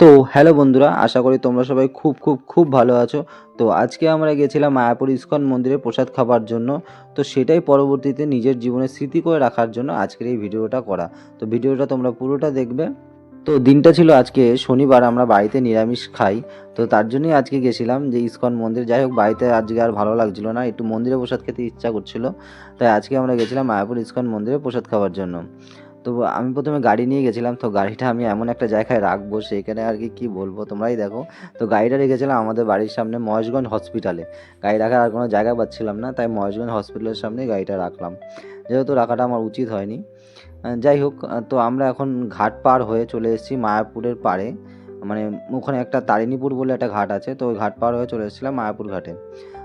তো হ্যালো বন্ধুরা, আশা করি তোমরা সবাই খুব খুব খুব ভালো আছো। তো আজকে আমরা গেছিলাম মায়াপুর ইস্কন মন্দিরে প্রসাদ খাবার জন্য। তো সেটাই পরবর্তীতে নিজের জীবনে স্মৃতি করে রাখার জন্য আজকের এই ভিডিওটা করা। তো ভিডিওটা তোমরা পুরোটা দেখবে। তো দিনটা ছিল আজকে, শনিবার আমরা বাড়িতে নিরামিষ খাই। তো তার জন্যই আজকে গেছিলাম যে ইস্কন মন্দির। যাই হোক, বাড়িতে আজকে আর ভালো লাগছিল না, একটু মন্দিরে প্রসাদ খেতে ইচ্ছা করছিল। তাই আজকে আমরা গেছিলাম মায়াপুর ইস্কন মন্দিরে প্রসাদ খাওয়ার জন্য। তো আমি প্রথমে গাড়ি নিয়ে গেছিলাম, তো গাড়িটা আমি এমন একটা জায়গায় রাখব সেখানে আর কি, কী বলব তোমরাই দেখো। তো গাড়িটা রেখেছিলাম আমাদের বাড়ির সামনে মহেশগঞ্জ হসপিটালে গাড়ি রাখার আর কোনো জায়গা পাচ্ছিলাম না, তাই মহেশগঞ্জ হসপিটালের সামনে গাড়িটা রাখলাম। যেহেতু রাখাটা আমার উচিত হয়নি। যাই হোক তো আমরা এখন ঘাট পার হয়ে চলে এসেছি মায়াপুরের পাড়ে। মানে ওখানে একটা তারিণীপুর বলে একটা ঘাট আছে, তো ওই ঘাট পার হয়ে চলে এসেছিলাম মায়াপুর ঘাটে।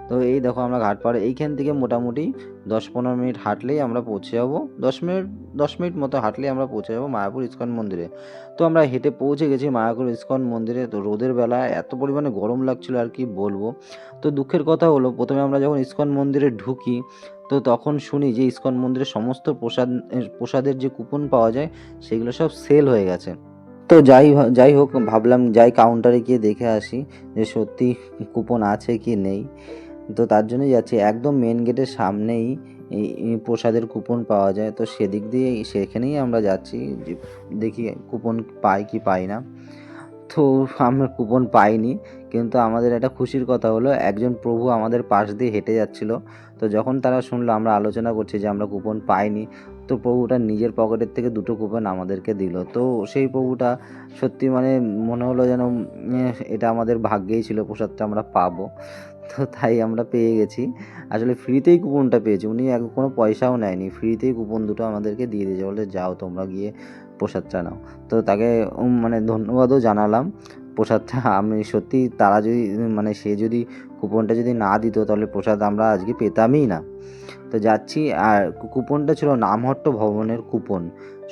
তো এই দেখো আমরা ঘাট পাড়ে এইখান থেকে মোটামুটি দশ পনেরো মিনিট হাঁটলেই আমরা পৌঁছে যাব। দশ মিনিট দশ মিনিট মতো হাঁটলেই আমরা পৌঁছে যাব মায়াপুর ইস্কন মন্দিরে। তো আমরা হেঁটে পৌঁছে গেছি মায়াপুর ইস্কন মন্দিরে। তো রোদের বেলা এত পরিমাণে গরম লাগছিল আর কি বলব। তো দুঃখের কথা হলো, প্রথমে আমরা যখন ইস্কন মন্দিরে ঢুকি, তো তখন শুনি যে ইস্কন মন্দিরে সমস্ত প্রসাদ, প্রসাদের যে কুপন পাওয়া যায়, সেগুলো সব সেল হয়ে গেছে। তো যাই যাই হোক, ভাবলাম যাই কাউন্টারে গিয়ে দেখে আসি যে সত্যি কুপন আছে কি নেই। তো তার জন্যই যাচ্ছি। একদম মেন গেটের সামনেই এই প্রসাদের কুপন পাওয়া যায়। তো সেদিক দিয়ে সেখানেই আমরা যাচ্ছি। দেখি কুপন পাই কি পাই না। তো আমরা কুপন পাইনি। কিন্তু আমাদের একটা খুশির কথা হলো, একজন প্রভু আমাদের পাশ দিয়ে হেঁটে যাচ্ছিল। তো যখন তারা শুনলো, আমরা আলোচনা করছি যে আমরা কুপন পাইনি। তো প্রভুটা নিজের পকেটের থেকে দুটো কুপন আমাদেরকে দিল। তো সেই প্রভুটা সত্যি মানে মনে হলো যেন এটা আমাদের ভাগ্যেই ছিল, প্রসাদটা আমরা পাবো। তো তাই আমরা পেয়ে গেছি। আসলে ফ্রিতেই কুপনটা পেয়েছি। উনি এক কোনো পয়সাও নেয়নি। ফ্রিতেই কুপন দুটো আমাদেরকে দিয়ে দিয়েছে। বলে যাও তোমরা গিয়ে প্রসাদটা নাও। তো তাকে মানে ধন্যবাদও জানালাম। প্রসাদটা আমি সত্যি তারা যদি মানে সে যদি কুপনটা যদি না দিত তাহলে প্রসাদ আমরা আজকে পেতামই না। তো যাচ্ছি আর কুপনটা ছিল নামহট্ট ভবনের কুপন।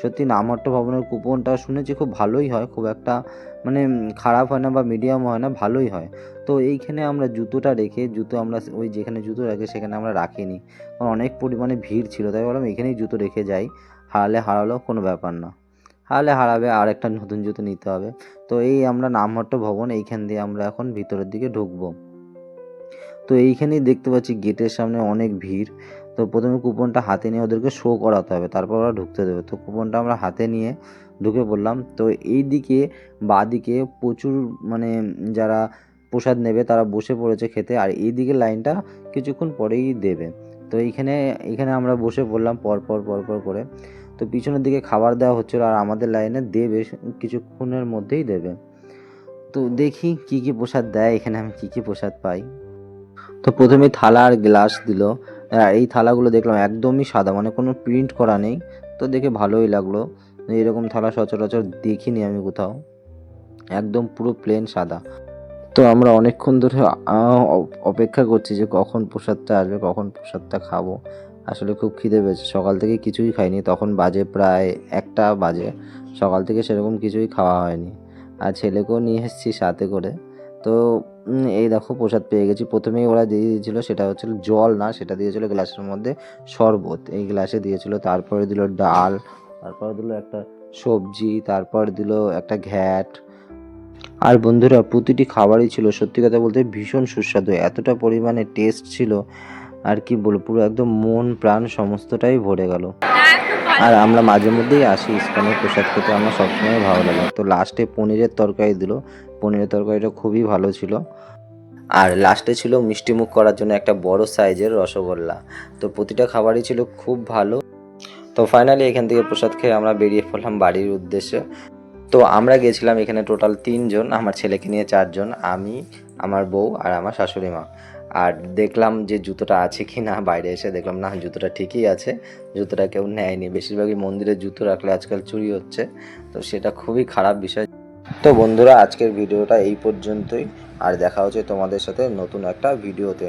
সত্যি নামহট্ট ভবনের কুপনটা শুনেছি খুব ভালোই হয়, খুব একটা মানে খারাপ হয় না বা মিডিয়াম হয় না, ভালোই হয়। তো এইখানে আমরা জুতোটা রেখে, জুতো আমরা ওই যেখানে জুতো রাখে সেখানে আমরা রাখিনি। কারণ অনেক পরিমাণে ভিড় ছিল, তাই বললাম এখানেই জুতো রেখে যাই। হারালে হারালো কোনো ব্যাপার না। হারালে হারাবে, আর একটা নতুন জুতো নিতে হবে। তো এই আমরা নামহট্ট ভবন, এইখান দিয়ে আমরা এখন ভিতরের দিকে ঢুকবো। তো এইখানেই দেখতে পাচ্ছি গেটের সামনে অনেক ভিড়। তো প্রথমে কুপনটা হাতে নিয়ে ওদেরকে শো করাতে হবে, তারপর ওরা ঢুকতে দেবে। তো কুপনটা আমরা হাতে নিয়ে ঢুকে পড়লাম। তো এই দিকে বাদিকে প্রচুর মানে যারা প্রসাদ নেবে তারা বসে পড়েছে খেতে, আর এই দিকে লাইনটা কিছুক্ষণ পরেই দেবে। তো এইখানে এখানে আমরা বসে পড়লাম পর পর পর পর করে। তো পিছনের দিকে খাবার দেওয়া হচ্ছিল আর আমাদের লাইনে দেবে কিছুক্ষণের মধ্যেই দেবে। তো দেখি কি কি প্রসাদ দেয়, এখানে আমি কি কি প্রসাদ পাই। তো প্রথমে থালা আর গ্লাস দিল। আর এই থালাগুলো দেখলাম একদমই সাদা মানে কোনো প্রিন্ট করা নেই। তো দেখে ভালোই লাগল। এরকম থালা সচরাচর দেখিনি আমি কোথাও। একদম পুরো প্লেন সাদা। তো আমরা অনেকক্ষণ ধরে অপেক্ষা করছি যে কখন প্রসাদটা আসবে, কখন প্রসাদটা খাব। আসলে খুব খিদে পেয়েছে। সকাল থেকে কিছুই খাইনি, তখন বাজে প্রায় একটা বাজে। সকাল থেকে সেরকম কিছুই খাওয়া হয়নি। আর ছেলেকেও নিয়ে এসেছি সাথে করে। তো এই দেখো প্রসাদ পেয়ে গেছি। প্রথমেই ওরা দিয়ে দিয়েছিলো সেটা হচ্ছিল জল না, সেটা দিয়েছিল গ্লাসের মধ্যে শরবত। এই গ্লাসে দিয়েছিল, তারপরে দিল ডাল, তারপরে দিল একটা সবজি, তারপর দিল একটা ঘ্যাট। আর বন্ধুরা, প্রতিটি খাবারই ছিল, সত্যি কথা বলতে ভীষণ সুস্বাদু, এতটা পরিমাণে টেস্ট ছিল, আর কি বলব, পুরো একদম মন, প্রাণ সমস্তটাই ভরে গেল। আর আমরা মাঝে মধ্যেই আসি ইস্কনের প্রসাদ খেতে, আমার সবসময় ভালো লাগে। তো লাস্টে পনিরের তরকারি দিল পনিরের তরকারিটা খুবই ভালো ছিল। আর লাস্টে ছিল মিষ্টিমুখ করার জন্য একটা বড় সাইজের রসগোল্লা। তো প্রতিটা খাবারই ছিল খুব ভালো। তো ফাইনালি এখান থেকে প্রসাদ খেয়ে আমরা বেরিয়ে পড়লাম বাড়ির উদ্দেশ্যে। তো আমরা গেছিলাম এখানে টোটাল তিনজন, আমার ছেলেকে নিয়ে চারজন, আমি, আমার বউ আর আমার শাশুড়ি মা। আর দেখলাম যে জুতোটা আছে কি না বাইরে এসে দেখলাম, না, জুতোটা ঠিকই আছে। জুতোটা কেউ নেয়নি। বেশিরভাগই মন্দিরে জুতো রাখলে আজকাল চুরি হচ্ছে। তো সেটা খুবই খারাপ বিষয়। তো বন্ধুরা আজকের ভিডিওটা এই পর্যন্তই। আর দেখা হচ্ছে তোমাদের সাথে নতুন একটা ভিডিওতে।